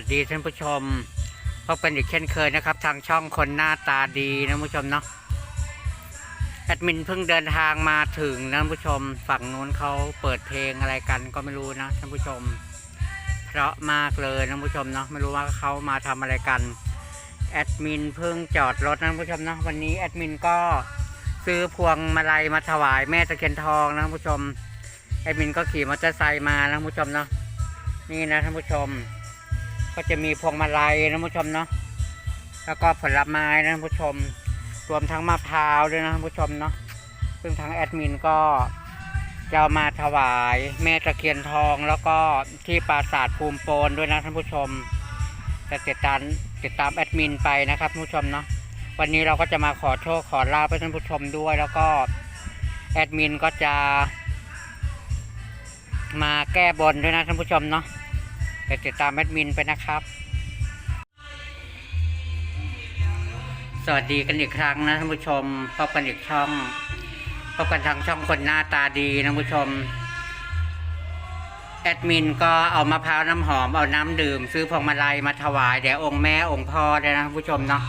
วัสดีท่านผู้ชมพบกันอีกเช่นเคยนะครับ ทางช่องคนหน้าตาดีนะท่านผู้ชมเนาะแอดมินเพิ่งเดินทางมาถึงนะท่านผู้ชม ฝั่งนู้นเขาเปิดเพลงอะไรกันก็ไม่รู้นะท่านผู้ชม เพราะมากเลยนะท่านผู้ชมเนาะไม่รู้ว่าเขามาทำอะไรกันแอดมินเพิ่งจอดรถนะท่านผู้ชมเนาะวันนี้แอดมินก็ซื้อพวงมาลัยมาถวายแม่ตะเคียนทองนะท่านผู้ชมแอดมินก็ขี่มอเตอร์ไซค์มานะท่านผู้ชมเนาะนี่นะท่านผู้ชม ก็จะมีพวงมาลัยนะผู้ชมเนาะแล้วก็ผลไม้นะผู้ชม รวมทั้งมะพร้าวด้วยนะผู้ชมเนาะซึ่งทางแอดมินก็จะมาถวายแม่ตะเคียนทองแล้วก็ที่ปราสาทภูมิโปนด้วยนะท่านผู้ชมจะติดตามติดตามแอดมินไปนะครับผู้ชมเนาะวันนี้เราก็จะมาขอโชคขอลาบให้ท่านผู้ชมด้วย แล้วก็แอดมินก็จะ มาแก้บนด้วยนะท่านผู้ชมเนาะ ไปติดตามแอดมินไปนะครับ สวัสดีกันอีกครั้งนะท่านผู้ชมพบกันอีกช่องพบกันทางช่องคนหน้าตาดีนะท่านผู้ชม แอดมินก็เอามะพร้าวน้ำหอมเอาน้ำดื่ม ซื้อพวงมาลัยมาถวายแด่องค์แม่องค์พ่อด้วยนะท่านผู้ชมเนาะ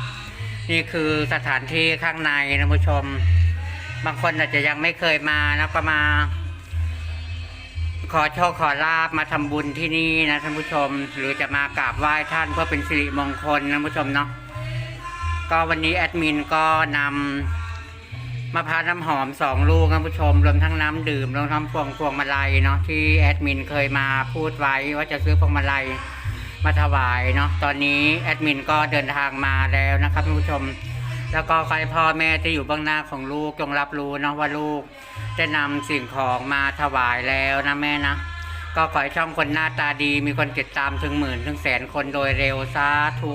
นี่คือสถานที่ข้างในนะท่านผู้ชม บางคนอาจจะยังไม่เคยมานะก็มา ขอโชคขอลาบมาทำบุญที่นี่นะท่านผู้ชม หรือจะมากราบไหว้ท่านเพื่อเป็นสิริมงคลนะท่านผู้ชมเนาะก็วันนี้แอดมินก็นำมะพร้าวน้ำหอมสองลูกนะท่านผู้ชมรวมทั้งน้ำดื่มรวมทั้งพวงพวงมาลัยเนาะที่แอดมินเคยมาพูดไว้ว่าจะซื้อพวงมาลัยมาถวายเนาะตอนนี้แอดมินก็เดินทางมาแล้วนะครับท่านผู้ชม แล้วก็ใครพ่อแม่ที่อยู่เบื้องหน้าของลูกจงรับรู้นะว่าลูกจะนำสิ่งของมาถวายแล้วนะแม่นะ ก็ขอให้ช่องคนหน้าตาดีมีคนติดตามถึงหมื่นถึงแสนคนโดยเร็วสาธุ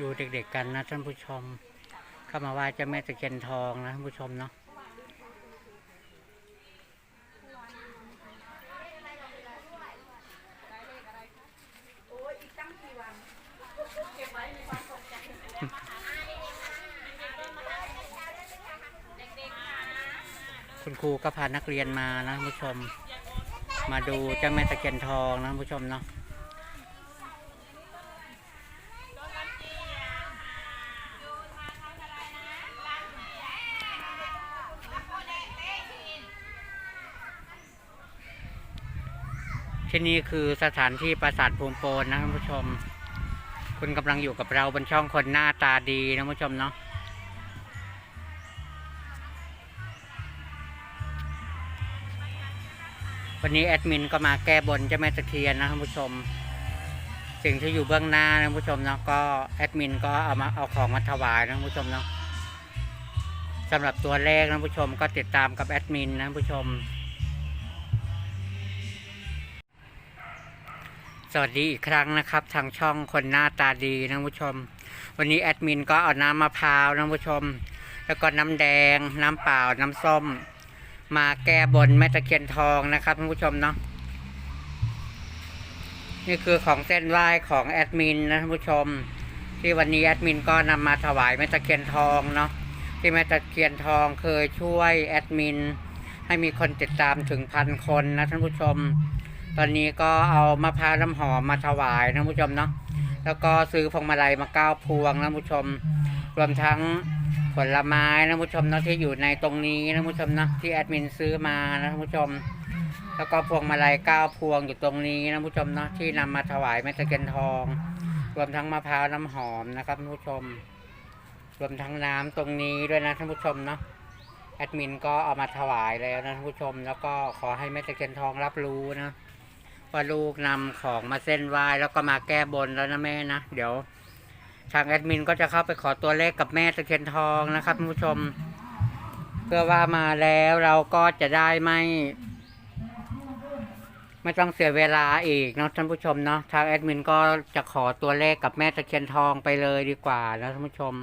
ดูเด็กๆกันนะท่านผู้ชม เข้ามาไหว้เจ้าแม่ตะเคียนทองนะท่านผู้ชมเนาะคุณครูก็พานักเรียนมานะท่านผู้ชม มาดูเจ้าแม่ตะเคียนทองนะท่านผู้ชมเนาะ ที่นี่คือสถานที่ปราสาทภูมิโปนนะท่านผู้ชม คุณกำลังอยู่กับเราบนช่องคนหน้าตาดีนะท่านผู้ชมเนาะวันนี้แอดมินก็มาแก้บนเจ้าแม่ตะเคียนนะท่านผู้ชม สิ่งที่อยู่เบื้องหน้านะท่านผู้ชมเนาะก็แอดมินก็เอามาเอาของมาถวายนะท่านผู้ชมเนาะสำหรับตัวเลขนะท่านผู้ชมก็ติดตามกับแอดมินนะท่านผู้ชม สวัสดีอีกครั้งนะครับ ทางช่องคนหน้าตาดีนะผู้ชม วันนี้แอดมินก็เอาน้ำมะพร้าวนะผู้ชม แล้วก็น้ำแดง น้ำเปล่า น้ำส้ม มาแก้บนแม่ตะเคียนทองนะครับท่านผู้ชมเนาะนี่คือของเส้นไหว้ของแอดมินนะท่านผู้ชม ที่วันนี้แอดมินก็นำมาถวายแม่ตะเคียนทองเนาะที่แม่ตะเคียนทองเคยช่วยแอดมินให้มีคนติดตามถึงพันคนนะท่านผู้ชม ตอนนี้ก็เอามะพร้าวน้ำหอมมาถวายนะผู้ชมเนาะแล้วก็ซื้อพวงมาลัยมาเก้าพวงนะผู้ชม รวมทั้งผลไม้นะผู้ชมเนาะที่อยู่ในตรงนี้นะผู้ชมนะที่แอดมินซื้อมานะผู้ชม แล้วก็พวงมาลัยเก้าพวงอยู่ตรงนี้นะผู้ชมเนาะที่นำมาถวายแม่ตะเคียนทอง รวมทั้งมะพร้าวน้ำหอมนะครับท่านผู้ชม รวมทั้งน้ำตรงนี้ด้วยนะท่านผู้ชมเนาะแอดมินก็เอามาถวายแล้วนะท่านผู้ชม แล้วก็ขอให้แม่ตะเคียนทองรับรู้นะ ว่าลูกนำของมาเส้นไหว้แล้วก็มาแก้บนแล้วนะแม่นะ เดี๋ยว ทางแอดมินก็จะเข้าไปขอตัวเลขกับแม่ตะเคียนทองนะครับท่านผู้ชม เพื่อว่ามาแล้วเราก็จะได้ไม่ไม่ต้องเสียเวลาอีกเนาะท่านผู้ชมเนาะทางแอดมินก็จะขอตัวเลขกับแม่ตะเคียนทองไปเลยดีกว่านะท่านผู้ชม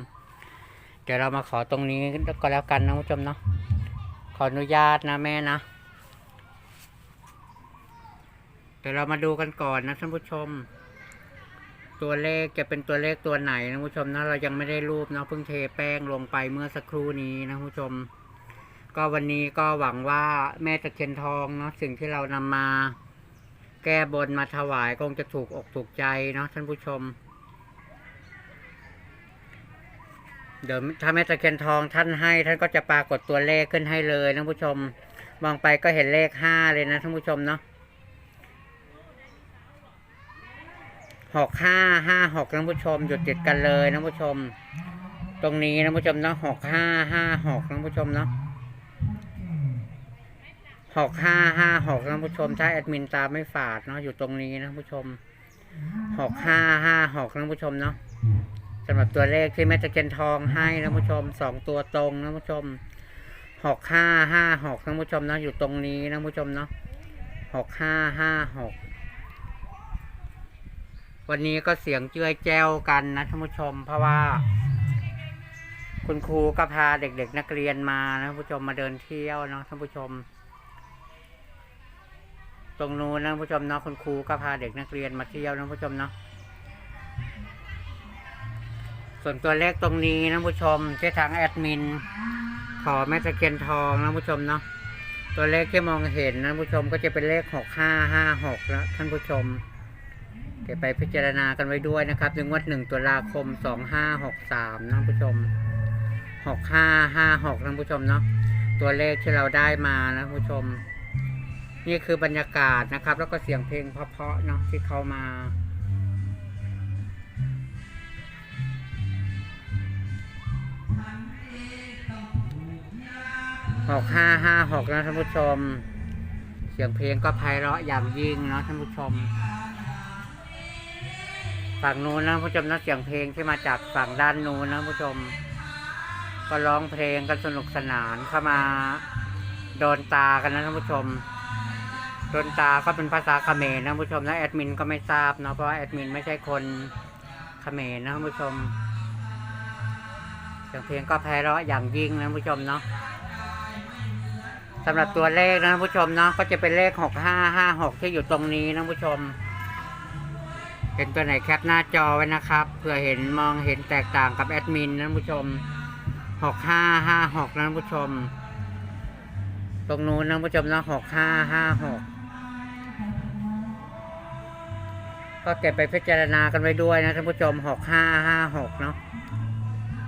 เดี๋ยวเรามาขอตรงนี้ก็แล้วกันนะท่านผู้ชมเนาะขออนุญาตนะแม่นะ เดี๋ยวเรามาดูกันก่อนนะท่านผู้ชม ตัวเลขจะเป็นตัวเลขตัวไหนนะผู้ชมนะเรายังไม่ได้รูปเนาะเพิ่งเทแป้งลงไปเมื่อสักครู่นี้นะผู้ชม ก็วันนี้ก็หวังว่าแม่ตะเคียนทองเนาะสิ่งที่เรานำมา แก้บนมาถวายคงจะถูกอกถูกใจเนาะท่านผู้ชมเดี๋ยวถ้าแม่ตะเคียนทองท่านให้ ท่านก็จะปรากฏตัวเลขขึ้นให้เลยนะผู้ชม มองไปก็เห็นเลขห้าเลยนะท่านผู้ชมเนาะ หกห้าห้าหกนะผู้ชมหยุดติดกันเลยนะผู้ชม ตรงนี้นะผู้ชมเนาะหกห้าห้าหกนะผู้ชมเนาะหกห้าห้าหกนะผู้ชม ถ้าแอดมินตามไม่ฝาดเนาะอยู่ตรงนี้นะผู้ชมหกห้าห้าหกนะผู้ชมเนาะสำหรับตัวเลขที่แม่ตะเคียนทองให้นะผู้ชมสองตัวตรงนะผู้ชมหกห้าห้าหกนะผู้ชมเนาะอยู่ตรงนี้นะผู้ชมเนาะหกห้าห้าหก วันนี้ก็เสียงเจื้อยแจ้วกันนะท่านผู้ชม เพราะว่า คุณครูก็พาเด็กๆ นักเรียนมานะท่านผู้ชมมาเดินเที่ยวเนาะท่านผู้ชม ตรงนู้นนะท่านผู้ชมเนาะคุณครูก็พาเด็กนักเรียนมาเที่ยวนะท่านผู้ชมเนาะส่วนตัวเลขตรงนี้นะท่านผู้ชมที่ทางแอดมิน ขอแม่ตะเคียนทองนะท่านผู้ชมเนาะตัวเลขที่มองเห็นนะท่านผู้ชมก็จะเป็นเลขหกห้าห้าหกแล้วท่านผู้ชม เก็บไปพิจารณากันไว้ด้วยนะครับในงวดหนึ่งตุลาคมสองห้าหกสามนผู้ชมหกห้าห้าหกนผู้ชมเนาะตัวเลขที่เราได้มานะผู้ชม นี่คือบรรยากาศนะครับ แล้วก็เสียงเพลงเพราะๆเนาะที่เขามาหกห้าห้าหกนะท่านผู้ชม เสียงเพลงก็ไพเราะอย่างยิ่งเนาะท่านผู้ชม ฝั่งนู้นนะผู้ชมนะเสียงเพลงที่มาจากฝั่งด้านนู้นนะผู้ชม ก็ร้องเพลงกันสนุกสนานเข้ามาโดนตากันนะท่านผู้ชมโดนตาก็เป็นภาษาเขมรนะผู้ชมและแอดมินก็ไม่ทราบเนาะเพราะว่าแอดมินไม่ใช่คนเขมรนะท่านผู้ชมเสียงเพลงก็ไพเราะอย่างยิ่งนะผู้ชมเนาะสำหรับตัวเลขนะผู้ชมเนาะก็จะเป็นเลขหกห้าห้าหกที่อยู่ตรงนี้นะผู้ชม เห็นตัวไหนแคปหน้าจอไว้นะครับเผื่อเห็นมองเห็นแตกต่างกับแอดมินนะผู้ชมหกห้าห้าหกนะผู้ชม ตรงนู้นนะผู้ชมนะหกห้าห้าหกก็เก็บไปพิจารณากันไว้ด้วยนะท่านผู้ชมหกห้าห้าหกเนาะ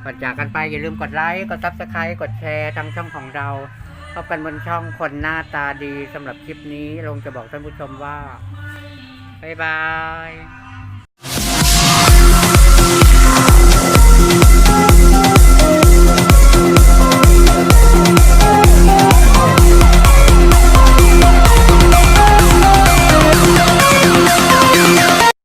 ก่อนจากกันไปอย่าลืมกดไลค์ กดซับสไครต์กดแชร์ทางช่องของเราพบกันบนช่องคนหน้าตาดีสำหรับคลิปนี้ลงจะบอกท่านผู้ชมว่า บ๊ายบาย